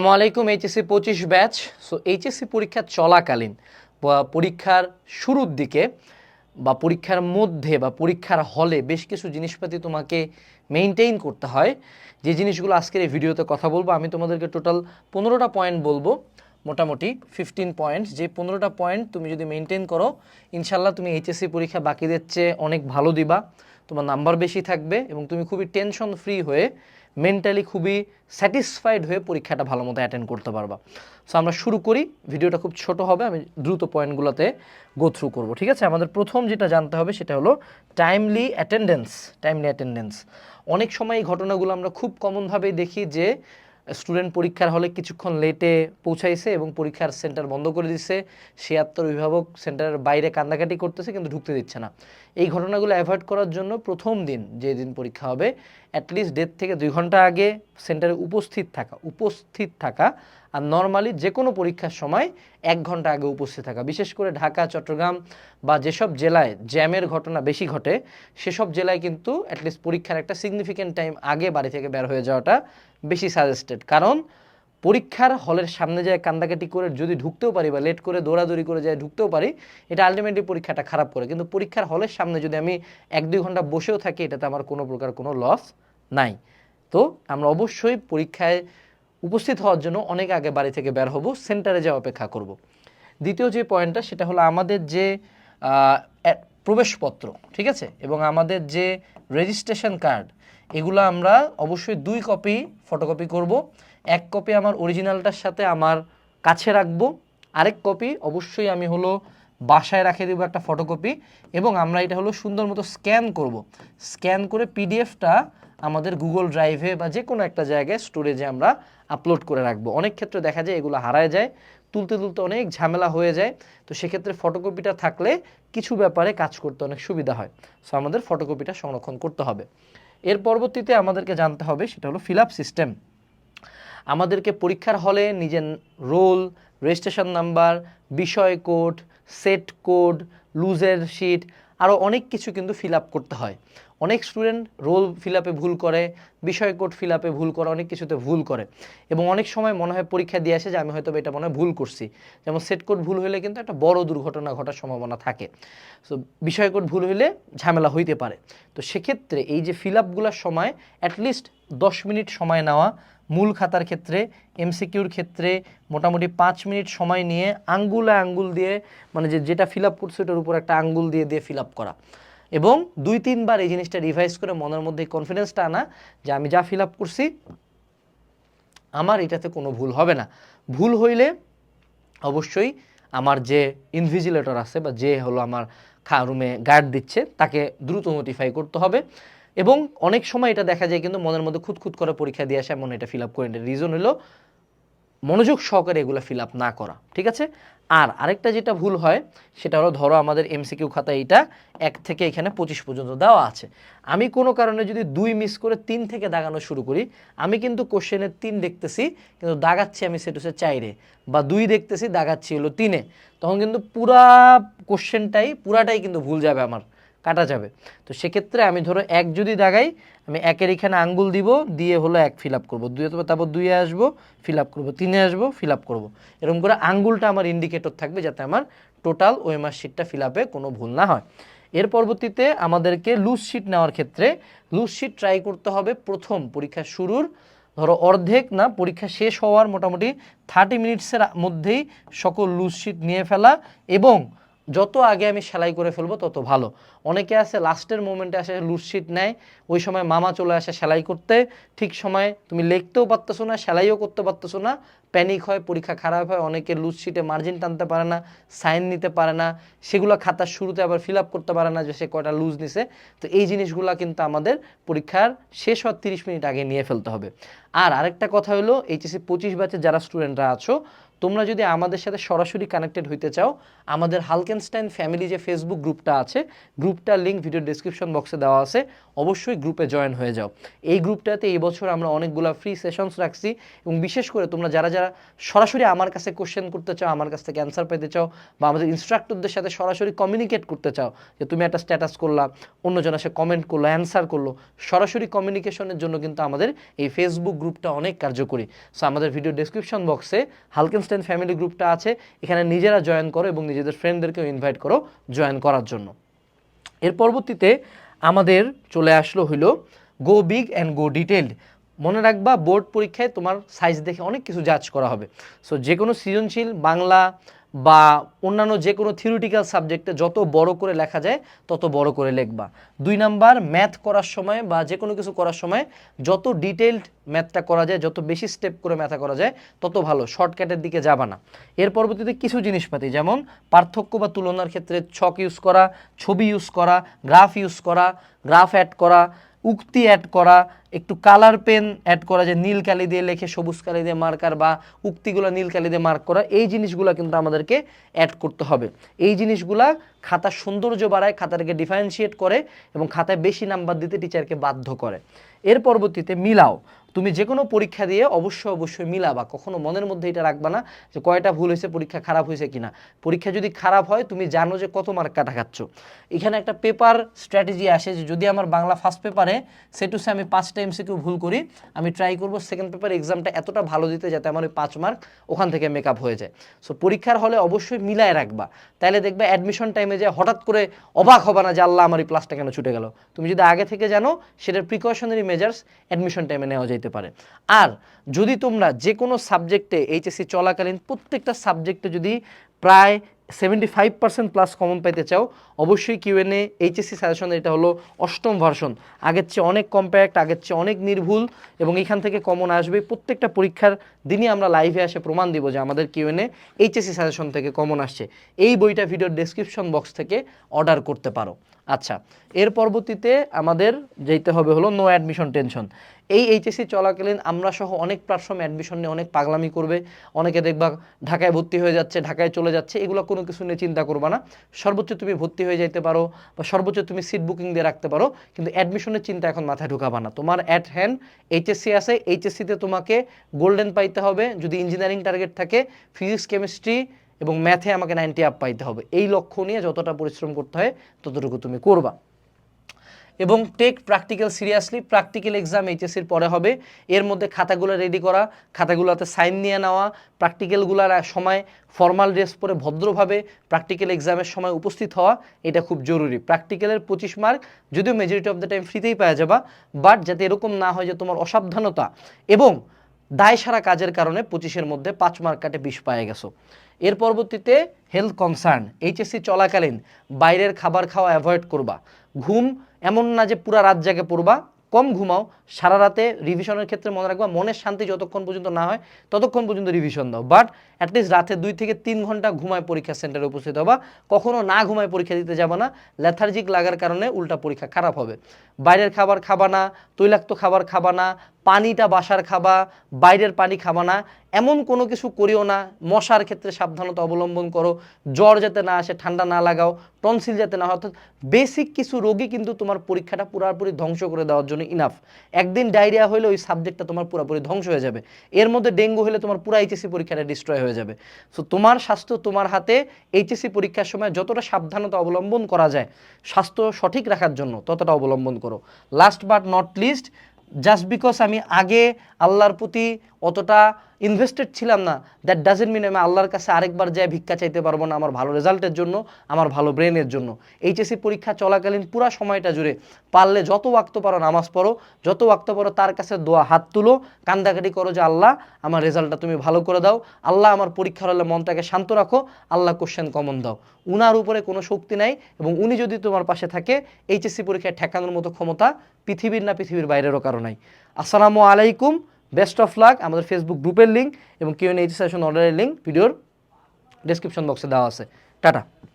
আসসালামু আলাইকুম এইচএসসি পঁচিশ ব্যাচ। সো এইচএসসি পরীক্ষা চলাকালীন বা পরীক্ষার শুরুর দিকে বা পরীক্ষার মধ্যে বা পরীক্ষার হলে বেশ কিছু জিনিসপাতি তোমাকে মেনটেইন করতে হয়। যে জিনিসগুলো আজকের এই ভিডিওতে কথা বলব, আমি তোমাদেরকে টোটাল পনেরোটা পয়েন্ট বলব, মোটামুটি ফিফটিন পয়েন্টস যে পনেরোটা পয়েন্ট তুমি যদি মেনটেন করো ইনশাল্লাহ তুমি এইচএসসি পরীক্ষা বাকিদের চেয়ে অনেক ভালো দিবা। তোমার নাম্বার বেশি থাকবে এবং তুমি খুবই টেনশন ফ্রি হয়ে মেন্টালি খুবই স্যাটিসফাইড হয়ে পরীক্ষাটা ভালো মতো অ্যাটেন্ড করতে পারবা। সো আমরা শুরু করি। ভিডিওটা খুব ছোট হবে, আমি দ্রুত পয়েন্টগুলোতে গো থ্রু করব, ঠিক আছে? আমাদের প্রথম যেটা জানতে হবে, সেটা হলো টাইমলি অ্যাটেন্ডেন্স টাইমলি অ্যাটেন্ডেন্স অনেক সময় এই ঘটনাগুলো আমরা খুব কমনভাবেই দেখি যে স্টুডেন্ট পরীক্ষার হলে কিছুক্ষণ লেটে পৌঁছাইছে এবং পরীক্ষার সেন্টার বন্ধ করে দিচ্ছে আত্মর অভিভাবক সেন্টারের বাইরে কান্দাকাটি করতেছে কিন্তু ঢুকতে দিচ্ছে না। এই ঘটনাগুলো অ্যাভয়েড করার জন্য প্রথম দিন যে দিন পরীক্ষা হবে অ্যাটলিস্ট ডেট থেকে দুই ঘণ্টা আগে সেন্টারে উপস্থিত থাকা উপস্থিত থাকা আর নর্মালি যে কোনো পরীক্ষার সময় এক ঘণ্টা আগে উপস্থিত থাকা। বিশেষ করে ঢাকা, চট্টগ্রাম বা যেসব জেলায় জ্যামের ঘটনা বেশি ঘটে, সেসব জেলায় কিন্তু অ্যাটলিস্ট পরীক্ষার একটা সিগনিফিক্যান্ট টাইম আগে বাড়ি থেকে বের হয়ে যাওয়াটা বেশি সাজেস্টেড কারণ পরীক্ষার হলের সামনে যায় কান্দাকাটি করে যদি ঢুকতেও পারি বা লেট করে দৌড়াদৌড়ি করে যায় ঢুকতেও পারি, এটা আলটিমেটলি পরীক্ষাটা খারাপ করে। কিন্তু পরীক্ষার হলের সামনে যদি আমি এক দুই ঘণ্টা বসেও থাকি, এটাতে আমার কোনো প্রকার কোনো লস নাই। তো আমরা অবশ্যই পরীক্ষায় উপস্থিত হওয়ার জন্য অনেক আগে বাড়ি থেকে বের হব সেন্টারে যাওয়া অপেক্ষা করব। দ্বিতীয় যে পয়েন্টটা সেটা হলো আমাদের যে প্রবেশপত্র, ঠিক আছে? এবং আমাদের যে রেজিস্ট্রেশন কার্ড এগুলো আমরা অবশ্যই দুই কপি ফটোকপি করব। এক কপি আমার অরিজিনালটার সাথে আমার কাছে রাখব। আরেক কপি অবশ্যই আমি হলো বাসায় রাখে দেবো একটা ফটোকপি এবং আমরা এটা হলো সুন্দর মতো স্ক্যান করব। স্ক্যান করে পিডিএফটা আমাদের গুগল ড্রাইভে বা যে কোনো একটা জায়গায় স্টোরেজে আমরা আপলোড করে রাখব। অনেক ক্ষেত্রে দেখা যায় এগুলো হারায় যায়, তুলতে তুলতে অনেক ঝামেলা হয়ে যায়। তো সেক্ষেত্রে ফটোকপিটা থাকলে কিছু ব্যাপারে কাজ করতে অনেক সুবিধা হয়। সো আমাদের ফটোকপিটা সংরক্ষণ করতে হবে। এর পরবর্তীতে আমাদেরকে জানতে হবে সেটা হলো ফিল সিস্টেম আমাদেরকে পরীক্ষার হলে নিজের রোল রেজিস্ট্রেশন নাম্বার বিষয় কোড সেট কোড লুজের শিট আরও অনেক কিছু কিন্তু ফিল আপ করতে হয়। অনেক স্টুডেন্ট রোল ফিল আপে ভুল করে, বিষয় কোড ফিল আপে ভুল করে, অনেক কিছুতে ভুল করে। এবং অনেক সময় মনে হয় পরীক্ষা দিয়ে আসে যে আমি হয়তো এটা মনে হয় ভুল করছি। যেমন সেট কোড ভুল হলে কিন্তু একটা বড় দুর্ঘটনা ঘটার সম্ভাবনা থাকে। সো বিষয় কোড ভুল হলে ঝামেলা হইতে পারে। তো সেক্ষেত্রে এই যে ফিল আপগুলোর সময় অ্যাটলিস্ট দশ মিনিট সময় নেওয়া মূল খাতার ক্ষেত্রে এমসিকিউর ক্ষেত্রে মোটামুটি পাঁচ মিনিট সময় নিয়ে আঙ্গুলে আঙ্গুল দিয়ে মানে যে, যেটা ফিল আপ করছে ওটার উপর একটা আঙ্গুল দিয়ে দিয়ে ফিল আপ করা। এবং দুই, তিনবার এই জিনিসটা রিভাইজ করে মনের মধ্যে কনফিডেন্সটা আনা যে, আমি যা ফিল আপ করছি, আমার এটাতে কোনো ভুল হবে না। ভুল হইলে অবশ্যই আমার যে ইনভিজিলেটর আছে বা যে হলো আমার খা রুমে গার্ড দিচ্ছে, তাকে দ্রুত নোটিফাই করতে হবে। এবং অনেক সময় এটা দেখা যায় কিন্তু মনের মধ্যে খুঁতখুত করে পরীক্ষা দিয়ে আসে, এমন এটা ফিল আপ করে রিজন হলো মনোযোগ সহকারে এগুলো ফিল আপ না করা, ঠিক আছে? আর আরেকটা যেটা ভুল হয়, সেটা হলো ধরো আমাদের এমসিকিউ খাতা এইটা এক থেকে এখানে পঁচিশ পর্যন্ত দেওয়া আছে। আমি কোনো কারণে যদি দুই মিস করে তিন থেকে দাগানো শুরু করি, আমি কিন্তু কোশ্চেনের তিন দেখতেছি, কিন্তু দাগাচ্ছি আমি সেটুসে চাইরে, বা দুই দেখতেছি, দাগাচ্ছি হলো তিনে। তখন কিন্তু পুরা কোশ্চেনটাই পুরাটাই কিন্তু ভুল যাবে আমার। কাটা যাবে। তো সেক্ষেত্রে আমি ধরো এক যদি দাগাই, আমি একের এখানে আঙ্গুল দিব, দিয়ে হলো এক ফিল আপ করব। দুই অথবা তারপর দুইয়ে আসব ফিল আপ করব। তিনে আসব ফিল আপ করব। এরকম করে আঙ্গুলটা আমার ইন্ডিকেটর থাকবে যাতে আমার টোটাল ওএমআর শিটটা ফিল আপে কোনো ভুল না হয়। এর পরবর্তীতে আমাদেরকে লুজ শিট নেওয়ার ক্ষেত্রে লুজ শিট ট্রাই করতে হবে প্রথম পরীক্ষা শুরুর। ধরো অর্ধেক না, পরীক্ষা শেষ হওয়ার মোটামুটি থার্টি মিনিটসের মধ্যেই সকল লুজ শিট নিয়ে ফেলা এবং যত আগে আমি সেলাই করে ফেলব তত ভালো। অনেকে আছে লাস্টের মোমেন্টে আসে লুজশিট নেয়, ওই সময় মামা চলে আসে সেলাই করতে, ঠিক সময় তুমি লিখতেও পারতেছো না, সেলাইও করতে পারতেছো না প্যানিক হয়, পরীক্ষা খারাপ হয়, অনেকে লুজশিটে মার্জিন টানতে পারে না সাইন নিতে পারে না, সেগুলো খাতার শুরুতে আবার ফিল আপ করতে পারে না যে সে কয়টা লুজ নিছে। তো এই জিনিসগুলো কিন্তু আমাদের পরীক্ষার শেষ হওয়ার তিরিশ মিনিট আগে নিয়ে ফেলতে হবে। আর আরেকটা কথা হলো, এইচএসসি পঁচিশ ব্যাচে যারা স্টুডেন্টরা আছো তোমরা যদি আমাদের সাথে সরাসরি কানেক্টেড হইতে চাও, আমাদের হালকেনস্টাইন ফ্যামিলি যে ফেসবুক গ্রুপটা আছে, গ্রুপটার লিঙ্ক ভিডিও ডিসক্রিপশন বক্সে দেওয়া আছে, অবশ্যই গ্রুপে জয়েন হয়ে যাও। এই গ্রুপটাতে এই বছর আমরা অনেকগুলো ফ্রি সেশনস রাখছি এবং বিশেষ করে তোমরা যারা যারা সরাসরি আমার কাছে কোশ্চেন করতে চাও, আমার কাছ থেকে অ্যান্সার পেতে চাও বা আমাদের ইনস্ট্রাক্টরদের সাথে সরাসরি কমিউনিকেট করতে চাও যে তুমি একটা স্ট্যাটাস করলা, অন্যজন এসে কমেন্ট করল অ্যান্সার করল, সরাসরি কমিউনিকেশনের জন্য কিন্তু আমাদের এই ফেসবুক গ্রুপটা অনেক কার্যকরী। সো আমাদের ভিডিও ডেসক্রিপশন বক্সে হালকেনস্টাইন ফ্যামিলি গ্রুপটা আছে, এখানে নিজেরা জয়েন করো এবং নিজেদের ফ্রেন্ডদেরকেও ইনভাইট করো জয়েন করার জন্য। এর পরবর্তীতে আমাদের চলে আসলো হইল go big and go detailed মনে রাখবা, বোর্ড পরীক্ষায় তোমার সাইজ দেখে অনেক কিছু জাজ করা হবে। সো যে কোনো সৃজনশীল বাংলা বা অন্যান্য যে কোনো থিওরিটিক্যাল সাবজেক্টে যত বড় করে লেখা যায়, তত বড় করে লিখবা। দুই নাম্বার ম্যাথ করার সময় বা যে কোনো কিছু করার সময় যত ডিটেলড ম্যাথটা করা যায়, যত বেশি স্টেপ করে ম্যাথা করা যায়, তত ভালো শর্টকাটের দিকে যাবা না। এর পরবর্তীতে কিছু জিনিসপাতি, যেমন পার্থক্য বা তুলনার ক্ষেত্রে ছক ইউজ করা, ছবি ইউজ করা গ্রাফ ইউজ করা গ্রাফ অ্যাড করা উক্তি অ্যাড করা, একটু কালার পেন অ্যাড করা, যে নীল কালি দিয়ে লেখে, সবুজ কালি দিয়ে মার্কার বা উক্তিগুলো নীল কালি দিয়ে মার্ক করা, এই জিনিসগুলো কিন্তু আমাদেরকে অ্যাড করতে হবে। এই জিনিসগুলা খাতার সৌন্দর্য বাড়ায়, খাতাটাকে ডিফারেন্সিয়েট করে এবং খাতায় বেশি নাম্বার দিতে টিচারকে বাধ্য করে। এর পরবর্তীতে মিলাও। তুমি যে কোনো পরীক্ষা দিয়ে অবশ্যই অবশ্যই মিলাবা। কখনো মনের মধ্যে এটা রাখবা না যে কয়টা ভুল হয়েছে, পরীক্ষা খারাপ হয়েছে কিনা। পরীক্ষা যদি খারাপ হয়, তুমি জানো যে কত মার্ক কাটা খাচ্ছ। এখানে একটা পেপার স্ট্র্যাটেজি আসে যে যদি আমার বাংলা ফার্স্ট পেপারে সেটুসে আমি পাঁচটা এমসিকিউ ভুল করি, আমি ট্রাই করব সেকেন্ড পেপার এক্সামটা এতটা ভালো দিতে যাতে আমার ওই পাঁচ মার্ক ওখান থেকে মেকআপ হয়ে যায়। সো পরীক্ষার হলে অবশ্যই মিলায় রাখবা। তাহলে দেখবে অ্যাডমিশন টাইমে যে হঠাৎ করে অবাক হবা না যে আল্লাহ আমার এই প্লাসটা কেন ছুটে গেল। তুমি যদি আগে থেকে জানো, সেটার প্রিকশনারি মেজার্স অ্যাডমিশন টাইমে নেওয়া যেতে পারে। আর যদি তোমরা যে কোনো সাবজেক্টে এইচএসসি চলাকালীন প্রত্যেকটা সাবজেক্টে যদি প্রায় seventy five percent plus common পাইতে চাও, অবশ্যই কিউএনএ এইচএসসি সাজেশন এটা হলো অষ্টম ভার্সন আগের চেয়ে অনেক কম্প্যাক্ট আগের চেয়ে অনেক নির্ভুল এবং এখান থেকে কমন আসবে। প্রত্যেকটা পরীক্ষার দিনই আমরা লাইভে এসে প্রমাণ দিব যে আমাদের কিউএনএ এইচএসসি সাজেশন থেকে কমন আসছে। এই বইটা ভিডিওর ডেসক্রিপশন বক্স থেকে অর্ডার করতে পারো। আচ্ছা এর পরবর্তীতে আমাদের যেতে হবে হলো নো অ্যাডমিশন টেনশন এই এইচএসসি চলাকালীন আমরা সহ অনেক প্ল্যাটফর্ম অ্যাডমিশন নিয়ে অনেক পাগলামি করবে, অনেকে দেখবা ঢাকায় ভর্তি হয়ে যাচ্ছে, ঢাকায় চলে যাচ্ছে, এগুলো কোনো কিছু নিয়ে চিন্তা করবা না। সর্বোচ্চ তুমি ভর্তি হয়ে যাইতে পারো বা সর্বোচ্চ তুমি সিট বুকিং দিয়ে রাখতে পারো, কিন্তু অ্যাডমিশনের চিন্তা এখন মাথায় ঢুকাবা না। তোমার অ্যাট হ্যান্ড এইচএসসি আছে এইচএসসিতে তোমাকে গোল্ডেন পাইতে হবে, যদি ইঞ্জিনিয়ারিং টার্গেট থাকে ফিজিক্স কেমিস্ট্রি এবং ম্যাথে আমাকে নাইনটি আপ পাইতে হবে। এই লক্ষ্য নিয়ে যতটা পরিশ্রম করতে হয়, ততটুকু তুমি করবা। এবং take practical seriously practical exam এইচএসসির পরে হবে। এর মধ্যে খাতাগুলো রেডি করা, খাতাগুলোতে সাইন নিয়ে নেওয়া প্র্যাকটিক্যালগুলোর সময় ফর্মাল ড্রেস পরে ভদ্রভাবে প্র্যাকটিক্যাল এক্সামের সময় উপস্থিত হওয়া, এটা খুব জরুরি। প্র্যাকটিক্যালের পঁচিশ মার্ক যদিও মেজরিটি অফ দ্য টাইম ফ্রিতেই পাওয়া যাবা বাট যাতে এরকম না হয় যে তোমার অসাবধানতা এবং দায় সারা কাজের কারণে পঁচিশের মধ্যে পাঁচ মার্ক কাটে বিষ পায়ে গেছো। এর পরবর্তীতে হেলথ কনসার্ন এইচএসসি চলাকালীন, বাইরের খাবার খাওয়া অ্যাভয়েড করবা। ঘুম এমন না যে পুরা রাত জাগে পড়বা, কম ঘুমাও, সারা রাতে রিভিশনের ক্ষেত্রে মনে রাখবা, মনের শান্তি যতক্ষণ পর্যন্ত না হয়, ততক্ষণ পর্যন্ত রিভিশন দাও। বাট অ্যাটলিস্ট রাতে দুই থেকে তিন ঘণ্টা ঘুমায় পরীক্ষা সেন্টারে উপস্থিত হবা। কখনো না ঘুমায় পরীক্ষা দিতে যাবা না। লেথার্জিক লাগার কারণে উল্টা পরীক্ষা খারাপ হবে। বাইরের খাবার খাবা না, তৈলাক্ত খাবার খাবা না, পানিটা বাসার খাবা, বাইরের পানি খাবা না, এমন কোনো কিছু করিও না। মশার ক্ষেত্রে সাবধানতা অবলম্বন করো। জ্বর যাতে না আসে, ঠান্ডা না লাগাও, টনসিল যাতে না হয়, অর্থাৎ বেসিক কিছু রোগী কিন্তু তোমার পরীক্ষাটা পুরোপুরি ধ্বংস করে দেওয়ার জন্য ইনাফ একদিন ডায়রিয়া হলে ওই সাবজেক্টটা তোমার পুরোপুরি ধ্বংস হয়ে যাবে। এর মধ্যে ডেঙ্গু হলে তোমার পুরো এইচএসসি পরীক্ষাটা ডিস্ট্রয় হয়ে যাবে। সো তোমার স্বাস্থ্য তোমার হাতে এইচএসসি পরীক্ষার সময় যতটা সাবধানতা অবলম্বন করা যায়, স্বাস্থ্য সঠিক রাখার জন্য ততটা অবলম্বন করো। Last but not least just because আমি আগে আল্লাহর প্রতি অতটা ইনভেস্টেড ছিলাম না দ্যাট ডাজেন্ট মিন আমি আল্লাহর কাছে আরেকবার যাই ভিক্ষা চাইতে পারব না আমার ভালো রেজাল্টের জন্য, আমার ভালো ব্রেনের জন্য। এইচএসসি পরীক্ষা চলাকালীন পুরো সময়টা জুড়ে পারলে যত ওয়াক্ত পারো নামাজ পড়ো, যত ওয়াক্ত পারো তার কাছে দোয়া হাত তুলো, কান্দাকাটি করো যে, আল্লাহ, আমার রেজাল্টটা তুমি ভালো করে দাও। আল্লাহ, আমার পরীক্ষার হলে মনটাকে শান্ত রাখো। আল্লাহ কোশ্চেন কমন দাও। উনার উপরে কোনো শক্তি নাই এবং উনি যদি তোমার পাশে থাকে এইচএসসি পরীক্ষায় ঠেকানোর মতো ক্ষমতা পৃথিবীর না পৃথিবীর বাইরেরও কারও নাই। আসসালামু আলাইকুম। বেস্ট অফ লাক আমাদের ফেসবুক গ্রুপের লিঙ্ক এবং কিউ এন সেশন অর্ডারের লিঙ্ক ভিডিওর ডেসক্রিপশন বক্সে দেওয়া আছে। টাটা।